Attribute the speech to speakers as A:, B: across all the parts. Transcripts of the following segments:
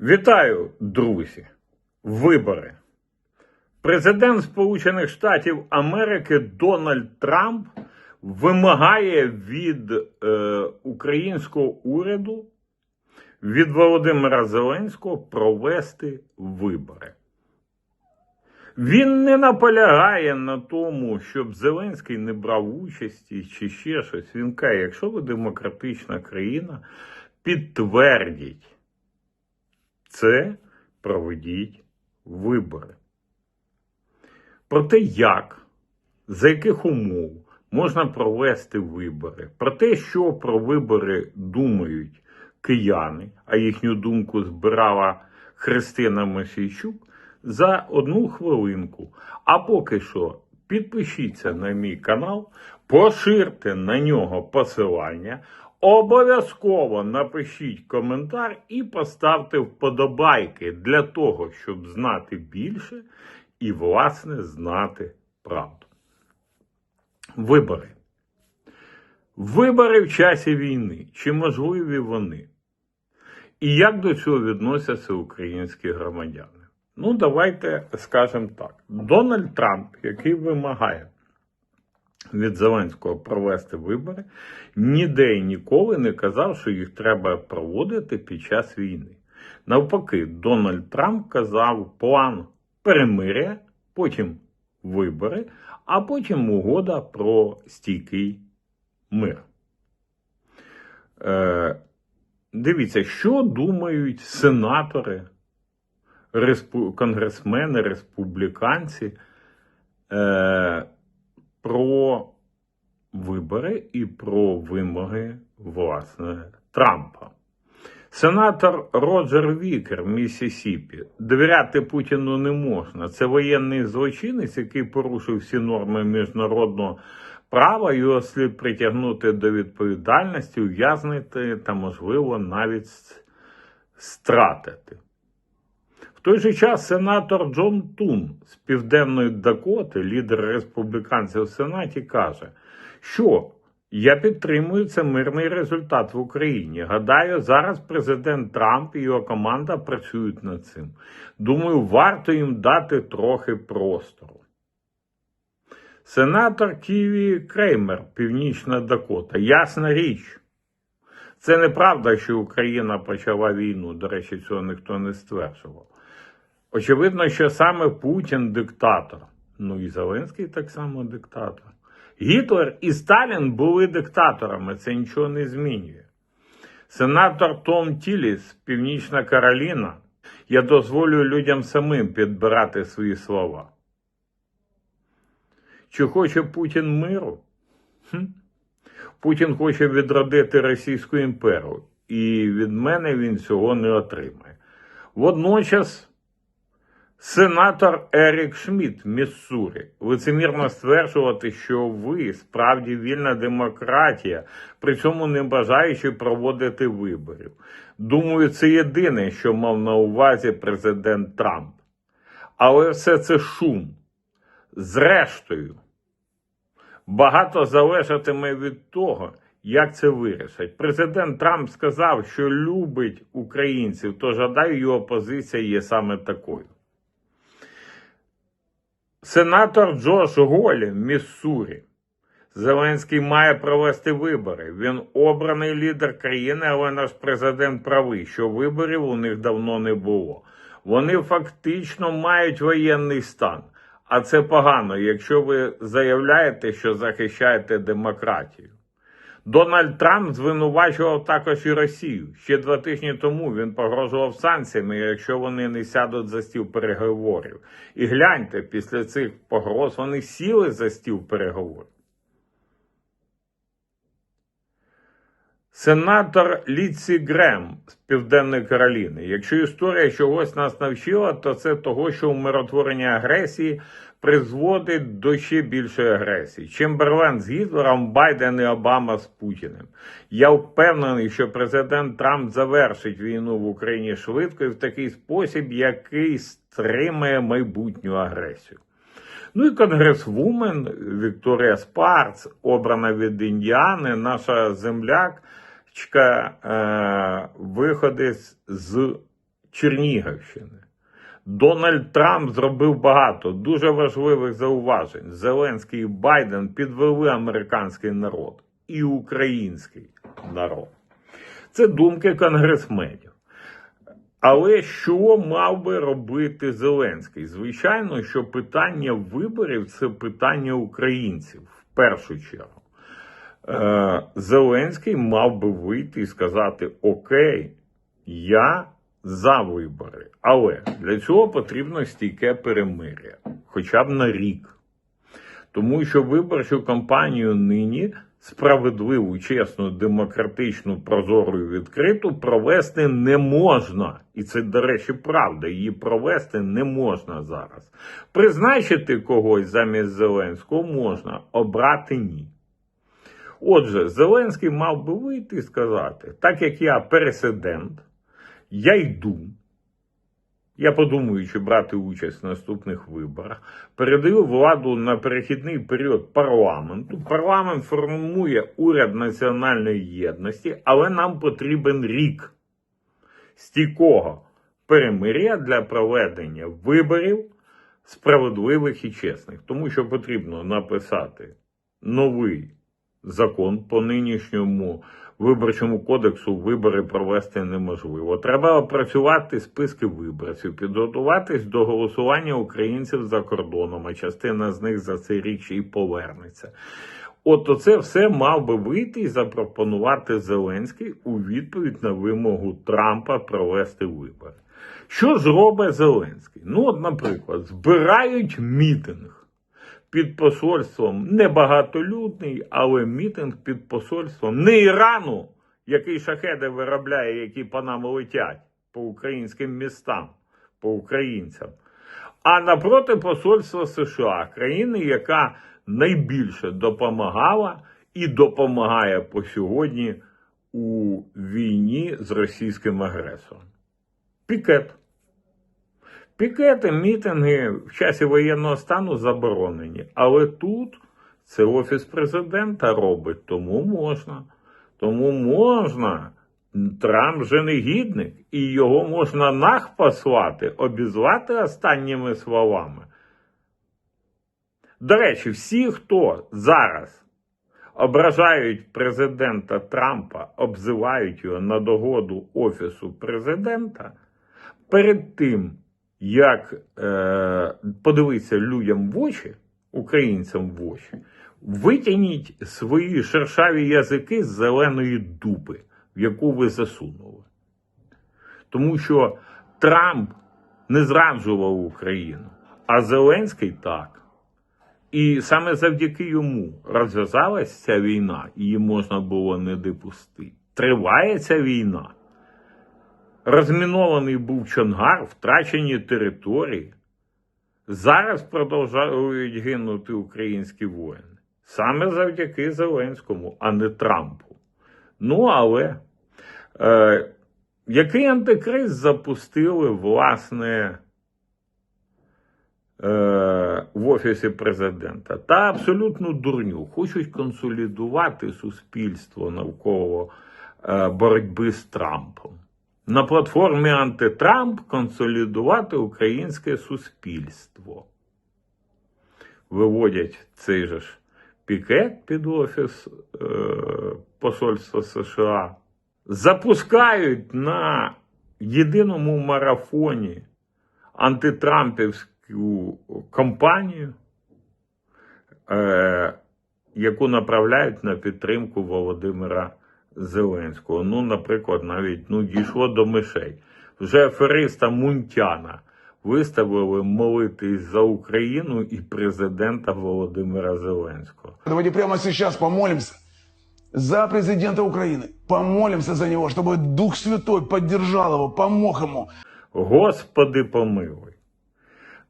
A: Вітаю, друзі! Вибори. Президент Сполучених Штатів Америки Дональд Трамп вимагає від е, українського уряду, від Володимира Зеленського провести вибори. Він не наполягає на тому, щоб Зеленський не брав участі чи ще щось. Він каже, якщо ви демократична країна, підтвердіть це проведіть вибори. Про те, як, за яких умов можна провести вибори, про те, що про вибори думають кияни, а їхню думку збирала Христина Масійчук, за одну хвилинку. А поки що підпишіться на мій канал, поширте на нього посилання. Обов'язково напишіть коментар і поставте вподобайки для того, щоб знати більше і, власне, знати правду. Вибори. Вибори в часі війни. Чи можливі вони? І як до цього відносяться українські громадяни? Ну, давайте скажемо так: Дональд Трамп, який вимагає від Зеленського провести вибори, ніде і ніколи не казав, що їх треба проводити під час війни. Навпаки, Дональд Трамп казав план перемиря, потім вибори, а потім угода про стійкий мир. Е, дивіться, що думають сенатори, респу, конгресмени, республіканці. Е, про вибори і про вимоги власне Трампа. Сенатор Роджер Вікер, Міссісіпі, довіряти Путіну не можна. Це воєнний злочинець, який порушив всі норми міжнародного права. Його слід притягнути до відповідальності, ув'язнити та, можливо, навіть стратити. Той же час сенатор Джон Тун з Південної Дакоти, лідер республіканців в Сенаті, каже, що я підтримую це мирний результат в Україні. Гадаю, зараз президент Трамп і його команда працюють над цим. Думаю, варто їм дати трохи простору. Сенатор Ківі Креймер, Північна Дакота. Ясна річ. Це неправда, що Україна почала війну. До речі, цього ніхто не стверджував. Очевидно, що саме Путін диктатор. Ну і Зеленський так само диктатор. Гітлер і Сталін були диктаторами, це нічого не змінює. Сенатор Том Тіліс, Північна Кароліна, я дозволю людям самим підбирати свої слова. Чи хоче Путін миру? Хм? Путін хоче відродити Російську імперію, і від мене він цього не отримає. Водночас. Сенатор Ерік Шмідт, Міссурі, лицемірно стверджувати, що ви справді вільна демократія, при цьому не бажаючи проводити виборів. Думаю, це єдине, що мав на увазі президент Трамп. Але все це шум. Зрештою, багато залежатиме від того, як це вирішать. Президент Трамп сказав, що любить українців, тож гадаю, його позиція є саме такою. Сенатор Джош Голі, Міссурі. Зеленський має провести вибори. Він обраний лідер країни, але наш президент правий, що виборів у них давно не було. Вони фактично мають воєнний стан. А це погано, якщо ви заявляєте, що захищаєте демократію. Дональд Трамп звинувачував також і Росію. Ще два тижні тому він погрожував санкціями, якщо вони не сядуть за стіл переговорів. І гляньте, після цих погроз вони сіли за стіл переговорів. Сенатор Ліці Грем з Південної Кароліни. Якщо історія чогось нас навчила, то це того, що умиротворення агресії призводить до ще більшої агресії. Чемберлен з Гітлером, Байден і Обама з Путіним. Я впевнений, що президент Трамп завершить війну в Україні швидко і в такий спосіб, який стримає майбутню агресію. Ну і конгресвумен Вікторія Спарц, обрана від Індіани, наша землячка, е, виходить з Чернігівщини. Дональд Трамп зробив багато дуже важливих зауважень. Зеленський і Байден підвели американський народ і український народ. Це думки конгресменів. Але що мав би робити Зеленський? Звичайно, що питання виборів це питання українців в першу чергу. Е, Зеленський мав би вийти і сказати: Окей, я за вибори. Але для цього потрібно стійке перемир'я, хоча б на рік. Тому що виборчу кампанію нині справедливу, чесну, демократичну, прозору і відкриту провести не можна. І це, до речі, правда. Її провести не можна зараз. Призначити когось замість Зеленського можна, обрати ні. Отже, Зеленський мав би вийти і сказати: так як я пересидент, я йду. Я подумаю, чи брати участь в наступних виборах. Передаю владу на перехідний період парламенту. Парламент формує уряд національної єдності, але нам потрібен рік стійкого перемир'я для проведення виборів справедливих і чесних. Тому що потрібно написати новий закон по нинішньому виборчому кодексу вибори провести неможливо. Треба опрацювати списки виборців, підготуватись до голосування українців за кордоном, а частина з них за цей ще й повернеться. От оце все мав би вийти і запропонувати Зеленський у відповідь на вимогу Трампа провести вибори. Що зробить Зеленський? Ну, от, наприклад, збирають мітинг під посольством небагатолюдний, але мітинг під посольством не Ірану, який шахеди виробляє, які по нам летять по українським містам, по українцям, а напроти посольства США, країни, яка найбільше допомагала і допомагає по сьогодні у війні з російським агресором. Пікет. Пікети, мітинги в часі воєнного стану заборонені. Але тут це офіс президента робить, тому можна. Тому можна. Трамп же негідник, і його можна нах послати, обізвати останніми словами. До речі, всі, хто зараз ображають президента Трампа, обзивають його на догоду Офісу президента, перед тим, як е, подивитися людям в очі, українцям в очі, витягніть свої шершаві язики з зеленої дупи, в яку ви засунули. Тому що Трамп не зраджував Україну, а Зеленський так. І саме завдяки йому розв'язалася ця війна, її можна було не допустити. Триває ця війна. Розмінований був Чонгар, втрачені території. Зараз продовжують гинути українські воїни. Саме завдяки Зеленському, а не Трампу. Ну, але е, який антикриз запустили, власне, е, в Офісі президента? Та абсолютну дурню. Хочуть консолідувати суспільство навколо е, боротьби з Трампом на платформі антитрамп консолідувати українське суспільство. Виводять цей же ж пікет під офіс е, Посольства США, запускають на єдиному марафоні антитрампівську кампанію, е, яку направляють на підтримку Володимира. Зеленського. Ну, наприклад, навіть ну, дійшло до мишей. Вже афериста Мунтяна виставили молитись за Україну і президента Володимира Зеленського.
B: Давайте прямо сейчас помолимся за президента Украины. Помолимся за него, чтобы Дух Святой поддержал его, помог ему.
A: Господи помилуй.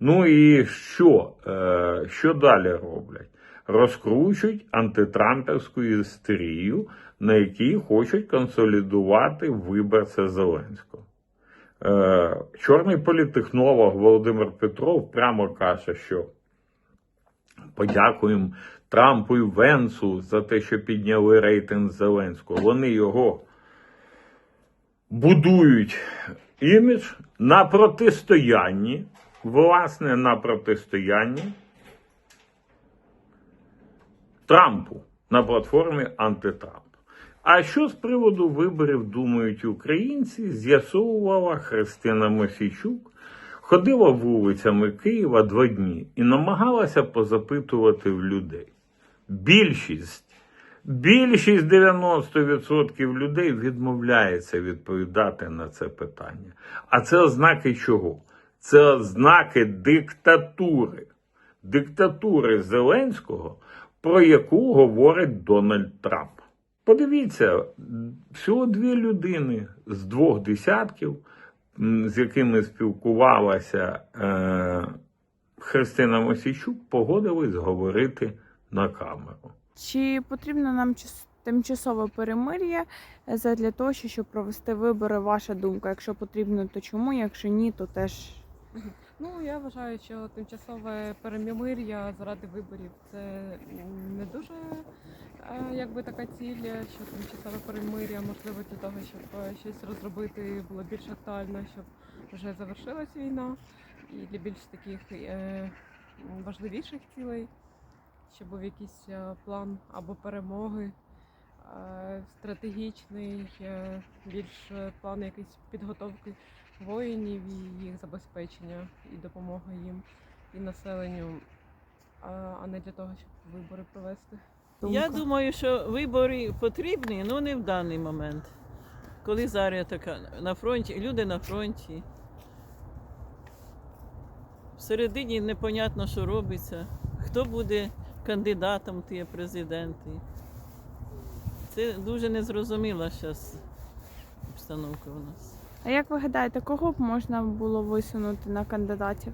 A: Ну і що? Е, що далі роблять? Розкручують антитрампівську істерію, на якій хочуть консолідувати виборця Зеленського. Е, чорний політехнолог Володимир Петров прямо каже, що подякуємо Трампу і Венсу за те, що підняли рейтинг Зеленського. Вони його будують імідж на протистоянні, власне, на протистоянні Трампу на платформі антитрамп. А що з приводу виборів думають українці, з'ясовувала Христина Мосійчук, ходила вулицями Києва два дні і намагалася позапитувати в людей. Більшість, більшість 90% людей відмовляється відповідати на це питання. А це ознаки чого? Це ознаки диктатури. Диктатури Зеленського, про яку говорить Дональд Трамп. Подивіться, всього дві людини з двох десятків, з якими спілкувалася е, Христина Мосійчук, погодились говорити на камеру.
C: Чи потрібно нам час- тимчасове перемир'я е, для того, щоб провести вибори? Ваша думка? Якщо потрібно, то чому? Якщо ні, то теж
D: Ну я вважаю, що тимчасове перемир'я заради виборів це не дуже е, якби така ціль, що тимчасове перемир'я можливо для того, щоб е, щось розробити було більш актуально, щоб вже завершилась війна, і для більш таких е, важливіших цілей, щоб був якийсь план або перемоги. Стратегічний, більш план якийсь підготовки воїнів і їх забезпечення і допомога їм і населенню, а, не для того, щоб вибори провести.
C: думка.
E: Я думаю, що вибори потрібні, але не в даний момент. Коли зараз така на фронті, люди на фронті. Всередині непонятно, що робиться. Хто буде кандидатом в ті президенти. Це дуже незрозуміла зараз обстановка у нас.
C: А як ви гадаєте, кого б можна було висунути на кандидатів?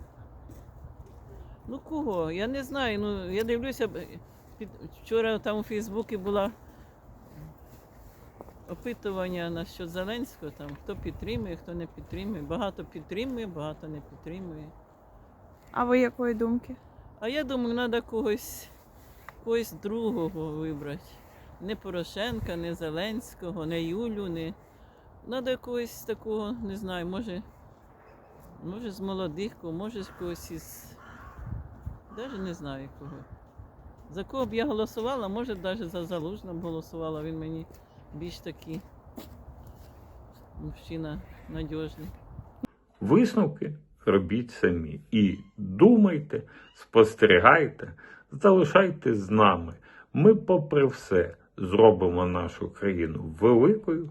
E: Ну кого? Я не знаю. Ну, я дивлюся, під, вчора там у Фейсбуці було опитування насчет Зеленського, там, хто підтримує, хто не підтримує. Багато підтримує, багато не підтримує.
C: А ви якої думки?
E: А я думаю, треба когось, когось другого вибрати. Не Порошенка, не Зеленського, не Юлю, не. Треба когось такого, не знаю, може, може з молодих, може з когось із. Навіть не знаю кого. За кого б я голосувала, може навіть за Залужного голосувала, він мені більш такий мужчина надіжний.
A: Висновки робіть самі. І думайте, спостерігайте, залишайте з нами. Ми, попри все, зробимо нашу країну великою,